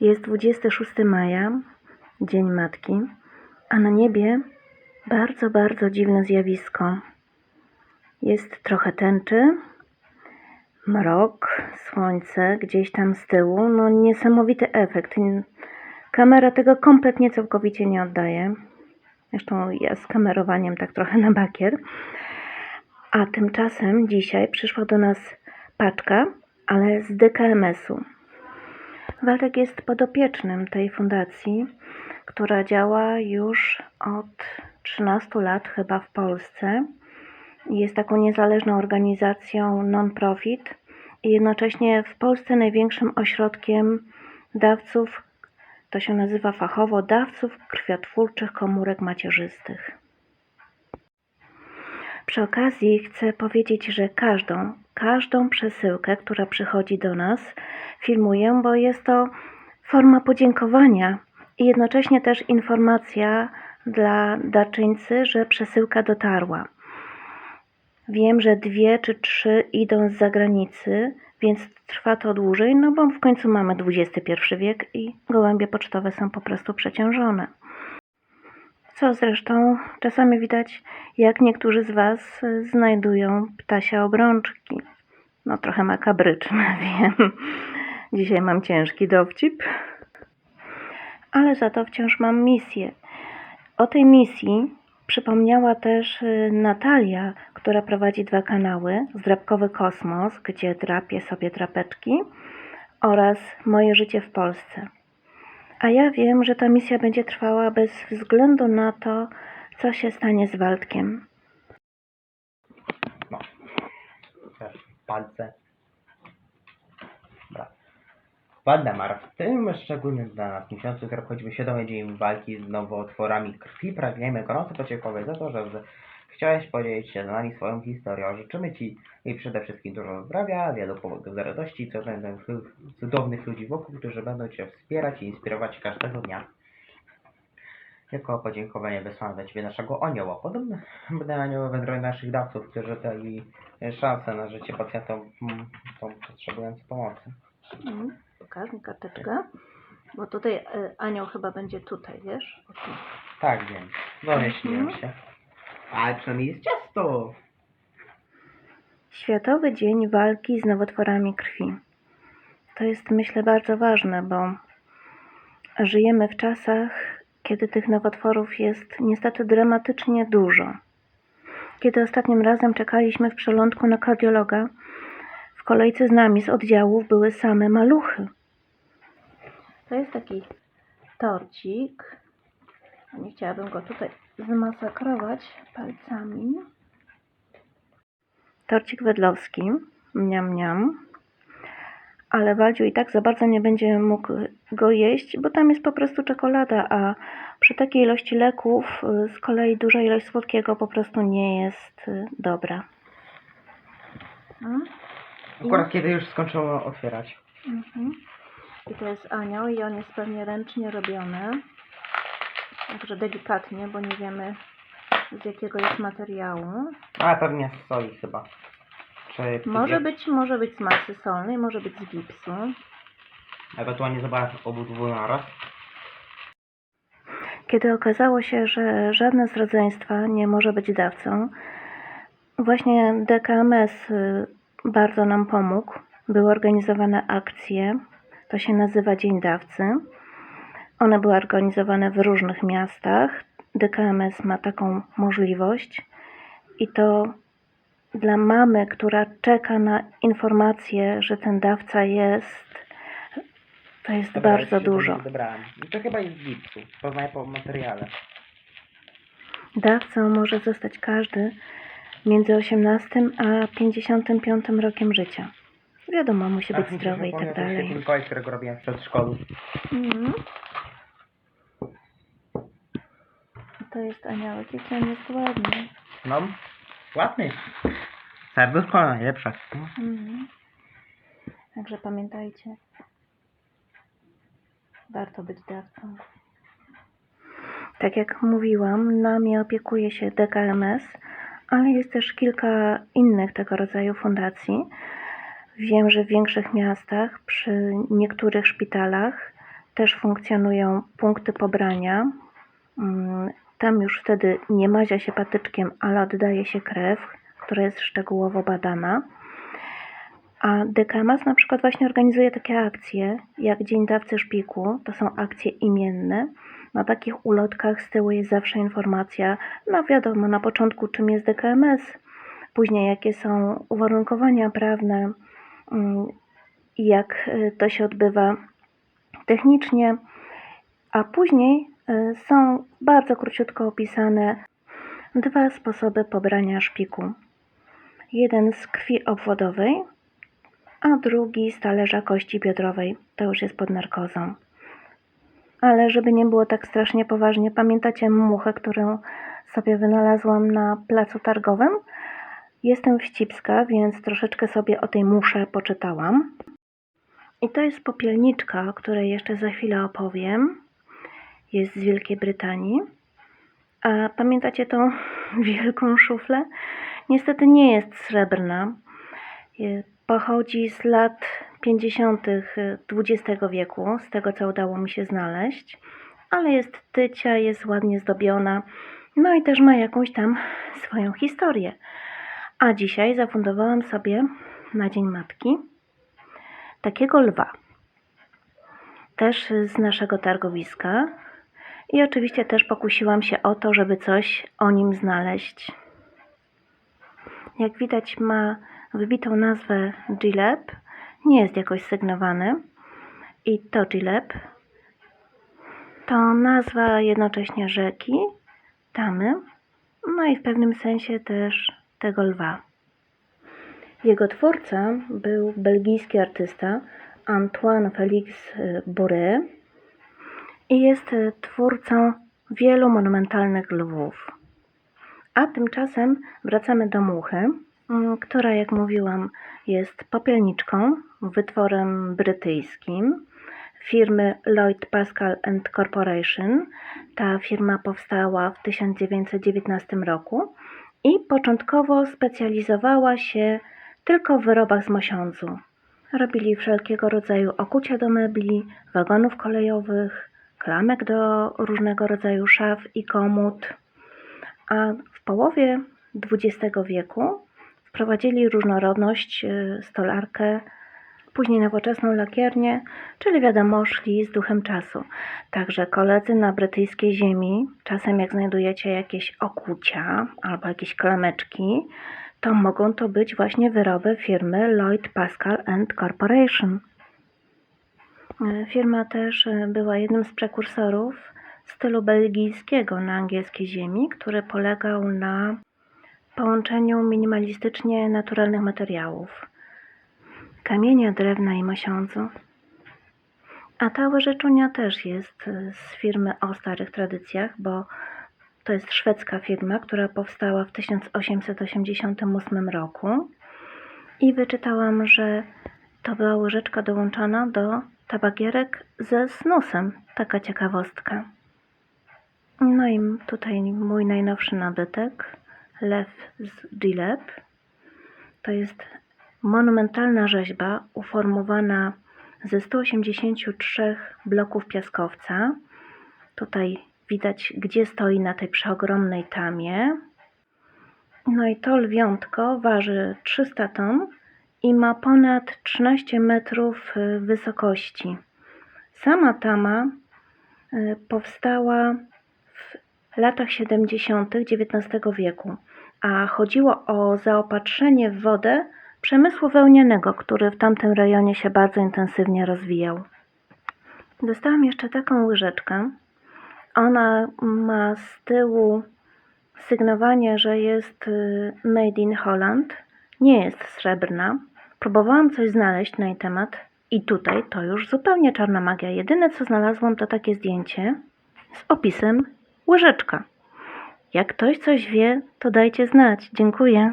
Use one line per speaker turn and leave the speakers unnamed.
Jest 26 maja, Dzień Matki, a na niebie bardzo, bardzo dziwne zjawisko. Jest trochę tęczy, mrok, słońce gdzieś tam z tyłu. No niesamowity efekt. Kamera tego kompletnie całkowicie nie oddaje. Zresztą ja z kamerowaniem tak trochę na bakier. A tymczasem dzisiaj przyszła do nas paczka, ale z DKMS-u. Waldek jest podopiecznym tej fundacji, która działa już od 13 lat chyba w Polsce. Jest taką niezależną organizacją non-profit i jednocześnie w Polsce największym ośrodkiem dawców, to się nazywa fachowo dawców krwiotwórczych komórek macierzystych. Przy okazji chcę powiedzieć, że każdą, każdą przesyłkę, która przychodzi do nas, filmuję, bo jest to forma podziękowania i jednocześnie też informacja dla darczyńcy, że przesyłka dotarła. Wiem, że dwie czy trzy idą z zagranicy, więc trwa to dłużej, no bo w końcu mamy XXI wiek i gołębie pocztowe są po prostu przeciążone. Co zresztą czasami widać, jak niektórzy z Was znajdują ptasie obrączki. No trochę makabryczne, wiem. Dzisiaj mam ciężki dowcip. Ale za to wciąż mam misję. O tej misji przypomniała też y, Natalia, która prowadzi dwa kanały. Zdrabkowy Kosmos, gdzie drapie sobie drapeczki oraz Moje życie w Polsce. A ja wiem, że ta misja będzie trwała bez względu na to, co się stanie z Waldkiem.
No. Też palce. Dobra. Waldemar, w tym szczególnym dla nas miesiącu, obchodzimy Świadomy Dzień Walki z Nowotworami Krwi, pragniemy gorąco podziękować za to, że chciałeś podzielić się z nami swoją historią. Życzymy Ci i przede wszystkim dużo zdrowia, wielu powodów do radości, co będą cudownych ludzi wokół, którzy będą Cię wspierać i inspirować każdego dnia. Jako podziękowanie wysłałem dla Ciebie naszego anioła. Podobne anioły wędrują naszych dawców, którzy dali szansę na życie pacjentom mm, tą potrzebującym pomocy.
Mm, Pokaż mi karteczkę. Bo tutaj y, anioł chyba będzie tutaj, wiesz? O tu.
Tak, wiem. Domyśliłem
Mhm.
się. Ale przynajmniej jest ciasto.
Światowy Dzień Walki z Nowotworami Krwi. To jest, myślę, bardzo ważne, bo żyjemy w czasach, kiedy tych nowotworów jest niestety dramatycznie dużo. Kiedy ostatnim razem czekaliśmy w przelądku na kardiologa, w kolejce z nami z oddziałów były same maluchy. To jest taki torcik. Nie chciałabym go tutaj zmasakrować palcami. Torcik wedlowski, mniam mniam. Ale Waldziu i tak za bardzo nie będzie mógł go jeść, bo tam jest po prostu czekolada, a przy takiej ilości leków y, z kolei duża ilość słodkiego po prostu nie jest y, dobra.
Akurat kiedy już skończyło otwierać.
Mhm. I to jest anioł i on jest pewnie ręcznie robiony. Także delikatnie, bo nie wiemy z jakiego jest materiału.
A pewnie z soli chyba. Czy
Może być, może być z masy solnej, może być z gipsu.
Ewentualnie zobaczyć obydwu naraz.
Kiedy okazało się, że żadne z rodzeństwa nie może być dawcą, właśnie DKMS y, bardzo nam pomógł. Były organizowane akcje, to się nazywa Dzień Dawcy. One były organizowane w różnych miastach. DKMS ma taką możliwość i to dla mamy, która czeka na informację, że ten dawca jest, to jest
Dobra,
bardzo dużo.
Dobrałem. I to chyba jest z gipsu. Poznaję po materiale.
Dawcą może zostać każdy między 18 a 55 rokiem życia. Wiadomo, musi być zdrowy i tak dalej.
Mikołaj, którego robiłem w przedszkolu.
Mhm. To jest aniołek, jaki on jest ładny.
No, ładny. Serduszko najlepsze.
Mhm. Także pamiętajcie, warto być dawcą. Tak jak mówiłam, nami opiekuje się DKMS, ale jest też kilka innych tego rodzaju fundacji. Wiem, że w większych miastach, przy niektórych szpitalach też funkcjonują punkty pobrania. Tam już wtedy nie mazia się patyczkiem, ale oddaje się krew, która jest szczegółowo badana. A DKMAS na przykład właśnie organizuje takie akcje, jak Dzień Dawcy Szpiku, to są akcje imienne. Na takich ulotkach z tyłu jest zawsze informacja, no wiadomo, na początku czym jest DKMS, później jakie są uwarunkowania prawne, mm, jak y, to się odbywa technicznie, a później są bardzo króciutko opisane dwa sposoby pobrania szpiku. Jeden z krwi obwodowej, a drugi z talerza kości biodrowej. To już jest pod narkozą. Ale żeby nie było tak strasznie poważnie, pamiętacie muchę, którą sobie wynalazłam na placu targowym? Jestem wścibska, więc troszeczkę sobie o tej musze poczytałam. I to jest popielniczka, o której jeszcze za chwilę opowiem. Jest z Wielkiej Brytanii. A pamiętacie tą wielką szuflę? Niestety nie jest srebrna. Pochodzi z lat 50. XX wieku, z tego co udało mi się znaleźć, ale jest tycia, jest ładnie zdobiona, no i też ma jakąś tam swoją historię. A dzisiaj zafundowałam sobie na Dzień Matki takiego lwa. Też z naszego targowiska. I oczywiście też pokusiłam się o to, żeby coś o nim znaleźć. Jak widać ma wybitą nazwę Gillep. Nie jest jakoś sygnowany. I to Gillep to nazwa jednocześnie rzeki, Tamy, no i w pewnym sensie też tego lwa. Jego twórca był belgijski artysta Antoine Félix Boré i jest twórcą wielu monumentalnych lwów. A tymczasem wracamy do muchy, mm, która, jak mówiłam, jest popielniczką, wytworem brytyjskim firmy Lloyd Pascal and Corporation. Ta firma powstała w 1919 roku i początkowo specjalizowała się tylko w wyrobach z mosiądzu. Robili wszelkiego rodzaju okucia do mebli, wagonów kolejowych, klamek do różnego rodzaju szaf i komód. A w połowie XX wieku wprowadzili różnorodność, y, stolarkę, później nowoczesną lakiernię, czyli wiadomo, szli z duchem czasu. Także koledzy na brytyjskiej ziemi, czasem jak znajdujecie jakieś okucia albo jakieś klameczki, to mogą to być właśnie wyroby firmy Lloyd Pascal and Corporation. E, Firma też e, była jednym z prekursorów stylu belgijskiego na angielskiej ziemi, który polegał na połączeniu minimalistycznie naturalnych materiałów kamienia, drewna i mosiądzu. A ta łyżeczunia też jest e, z firmy o starych tradycjach, bo to jest szwedzka firma, która powstała w 1888 roku. I wyczytałam, że to była łyżeczka dołączana do tabakierek ze snusem. Taka ciekawostka. No i tutaj mój najnowszy nabytek, lew z Gillep. To jest monumentalna rzeźba uformowana ze 183 bloków piaskowca. Tutaj widać, gdzie stoi na tej przeogromnej tamie. No i to lwiątko waży 300 ton i ma ponad 13 metrów y, wysokości. Sama tama y, powstała w latach 70. XIX wieku, a chodziło o zaopatrzenie w wodę przemysłu wełnianego, który w tamtym rejonie się bardzo intensywnie rozwijał. Dostałam jeszcze taką łyżeczkę. Ona ma z tyłu sygnowanie, że jest y, made in Holland. Nie jest srebrna. Próbowałam coś znaleźć na jej temat i tutaj to już zupełnie czarna magia. Jedyne co znalazłam to takie zdjęcie z opisem łyżeczka. Jak ktoś coś wie, to dajcie znać. Dziękuję.